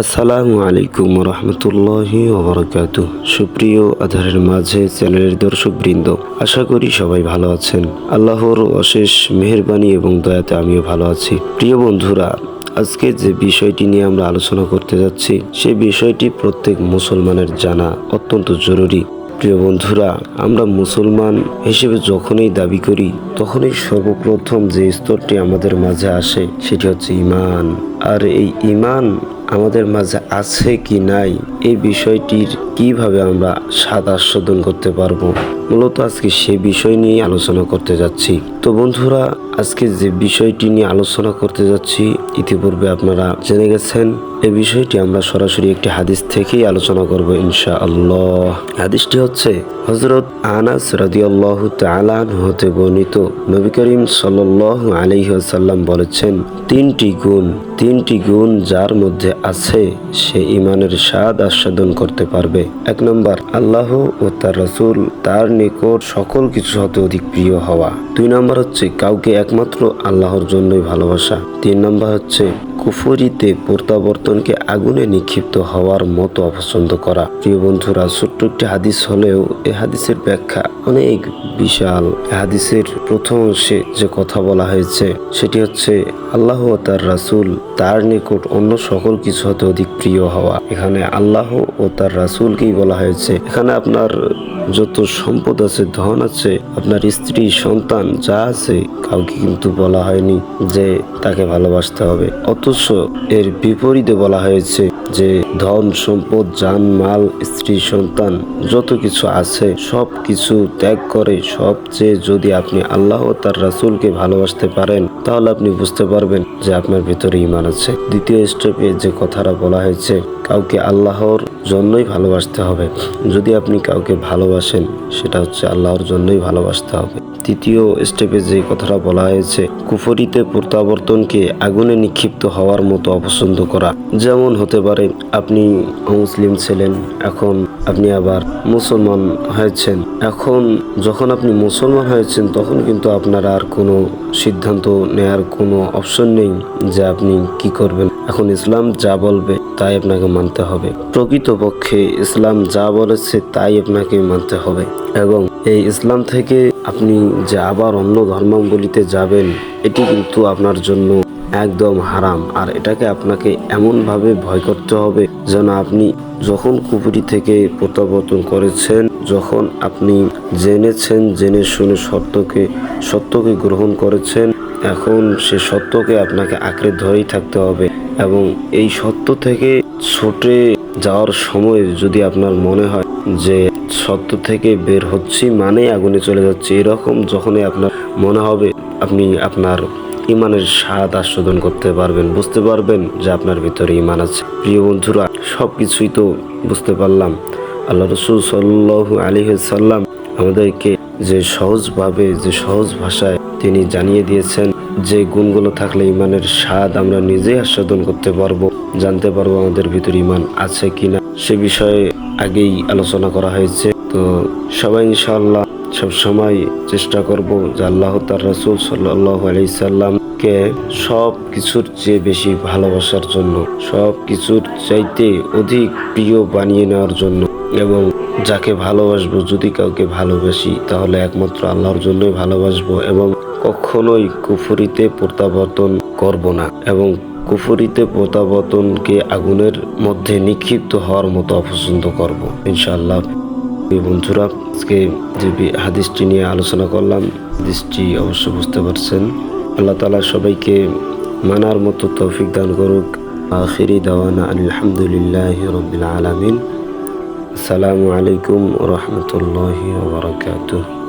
আসসালামু আলাইকুম রহমতুল্লাহি ওবরাকাত সুপ্রিয় আধারের মাঝে চ্যানেলের দর্শক বৃন্দ আশা করি সবাই ভালো আছেন। আল্লাহর অশেষ মেহেরবানি এবং দয়াতে আমিও ভালো আছি। প্রিয় বন্ধুরা, আজকে যে বিষয়টি নিয়ে আমরা আলোচনা করতে যাচ্ছি, সে বিষয়টি প্রত্যেক মুসলমানের জানা অত্যন্ত জরুরি। প্রিয় বন্ধুরা, আমরা মুসলমান হিসেবে যখনই দাবি করি, তখনই সর্বপ্রথম যে স্তরটি আমাদের মাঝে আসে, সেটি হচ্ছে ইমান। আর এই ইমান আমাদের মাঝে আছে কি নাই, এই বিষয়টির কীভাবে আমরা স্বাদ আস্বাদন করতে পারব? মূলত আজকে সে বিষয় নিয়ে আলোচনা করতে যাচ্ছি। তো বন্ধুরা, আজকে যে বিষয়টি নিয়ে আলোচনা করতে যাচ্ছি, ইতিপূর্বে আপনারা জেনে গেছেন এই বিষয়টি আমরা সরাসরি একটি হাদিস থেকেই আলোচনা করব ইনশা আল্লাহ হাদিসটি হচ্ছে হজরত আনাস রাদিয়াল্লাহ তালান হতে বর্ণিত, নবী করিম সাল্লাহ আলহিহাসাল্লাম বলেছেন, তিনটি গুণ তিনটি গুণ যার মধ্যে আছে, সে ইমানের স্বাদ আস্বাদন করতে পারবে। এক নম্বর, আল্লাহ ও তার রসুল তার নিকট সকল কিছু হতে অধিক প্রিয় হওয়া। দুই নম্বর হচ্ছে, কাউকে একমাত্র আল্লাহর জন্যই ভালোবাসা। তিন নম্বর হচ্ছে কুফরিতে প্রত্যাবর্তনকে আগুনে নিক্ষিপ্ত হওয়ার মতো অপছন্দ করা। প্রিয় বন্ধুরা, ছোট্ট একটি হাদিস হলেও এ হাদিসের ব্যাখ্যা অনেক বিশাল। হাদিসের প্রথম অংশে যে কথা বলা হয়েছে, সেটি হচ্ছে, আল্লাহ ও তার রাসূল তার নিকট অন্য সকল কিছু হতে অধিক প্রিয় হওয়া। এখানে আল্লাহ ও তার রাসূলকেই বলা হয়েছে। এখানে আপনার যত সম্পদ আছে, ধন আছে, আপনার স্ত্রী, সন্তান যা আছে, কাউকে কিন্তু বলা হয়নি যে তাকে ভালোবাসতে হবে। অথচ এর বিপরীতে বলা হয়েছে যে ধন, সম্পদ যান মাল, স্ত্রী, সন্তান যত কিছু আছে সব কিছু ত্যাগ করে সবচেয়ে যদি আপনি আল্লাহ ও তার রাসুলকে ভালোবাসতে পারেন, তাহলে আপনি বুঝতে পারবেন যে আপনার ভিতরে ইমান আছে। দ্বিতীয় স্টেপে যে কথাটা বলা হয়েছে, কাউকে আল্লাহর জন্যই ভালোবাসতে হবে। যদি আপনি কাউকে ভালোবাসেন, সেটা হচ্ছে আল্লাহর জন্যই ভালোবাসতে হবে। তৃতীয় স্টেপে যে কথাটা বলা হয়েছে, কুফরিতে প্রত্যাবর্তনকে আগুনে নিক্ষিপ্ত হওয়ার মতো অপছন্দ করা। যেমন হতে পারে আপনি মুসলিম ছিলেন, এখন আপনি আবার মুসলমান হয়েছেন। এখন যখন আপনি মুসলমান হয়েছেন, তখন কিন্তু আপনার আর কোনো সিদ্ধান্ত নেয়ার কোনো অপশন নেই যে আপনি কি করবেন। এখন ইসলাম যা বলবে, তাই আপনাকে মানতে হবে। প্রকৃতপক্ষে ইসলাম যা বলেছে, তাই আপনাকে মানতে হবে। এবং এই ইসলাম থেকে আপনি যে আবার অন্য ধর্মাবলিতে যাবেন, এটি কিন্তু আপনার জন্য একদম হারাম। আর এটাকে আপনাকে এমনভাবে ভয় করতে হবে যেন আপনি যখন কুপুরি থেকে প্রত্যাবর্তন করেছেন, যখন আপনি জেনেছেন, জেনে শুনে সত্যকে সত্যকে গ্রহণ করেছেন, এখন সে সত্যকে আপনাকে আঁকড়ে ধরেই থাকতে হবে। এবং এই সত্য থেকে ছুটে যাওয়ার সময় যদি আপনার মনে হয় যে সত্য থেকে বের হচ্ছি, মানেই আগুনে চলে যাচ্ছে, এরকম যখনই আপনার মনে হবে, আপনি আপনার ইমানের স্বাদ আস্বাদন করতে পারবেন, বুঝতে পারবেন যে আপনার ভিতরে ইমান আছে। প্রিয় বন্ধুরা সব কিছুই তো বুঝতে পারলাম। আল্লাহ রসুল সাল্লু আলী সাল্লাম আমাদেরকে যে সহজভাবে, যে সহজ ভাষায় তিনি জানিয়ে দিয়েছেন যে গুণগুলো থাকলে ইমানের স্বাদ আমরা নিজেই আস্বাদন করতে পারব, জানতে পারব আমাদের ভিতরে ইমান আছে কিনা। সে বিষয়ে আগেই আলোচনা করা হয়েছে। তো সবাই ইনশাআল্লাহ সব সময় চেষ্টা করব যে আল্লাহ তার রসুল সাল্লাহ আলাইসাল্লামকে সব কিছুর চেয়ে বেশি ভালোবাসার জন্য সব কিছুর চাইতে অধিক প্রিয় বানিয়ে নেওয়ার জন্য এবং যাকে ভালোবাসবো, যদি কাউকে ভালোবাসি তাহলে একমাত্র আল্লাহর জন্যই ভালোবাসবো এবং কখনোই কুফুরিতে প্রত্যাবর্তন করব না এবং কুফুরিতে প্রত্যাবর্তনকে আগুনের মধ্যে নিক্ষিপ্ত হওয়ার মতো অপছন্দ করব, ইনশাআল্লাহ। প্রিয় বন্ধুরা, আজকে যে হাদিসটি নিয়ে আলোচনা করলাম, হাদিসটি অবশ্য বুঝতে পারছেন। আল্লাহ তালা সবাইকে মানার মতো তৌফিক দান করুক। আখিরি দাওয়ানা আলহামদুলিল্লাহ রবিল আলমিন। আসসালামু আলাইকুম রহমতুল্লাহ বারকাতুহ।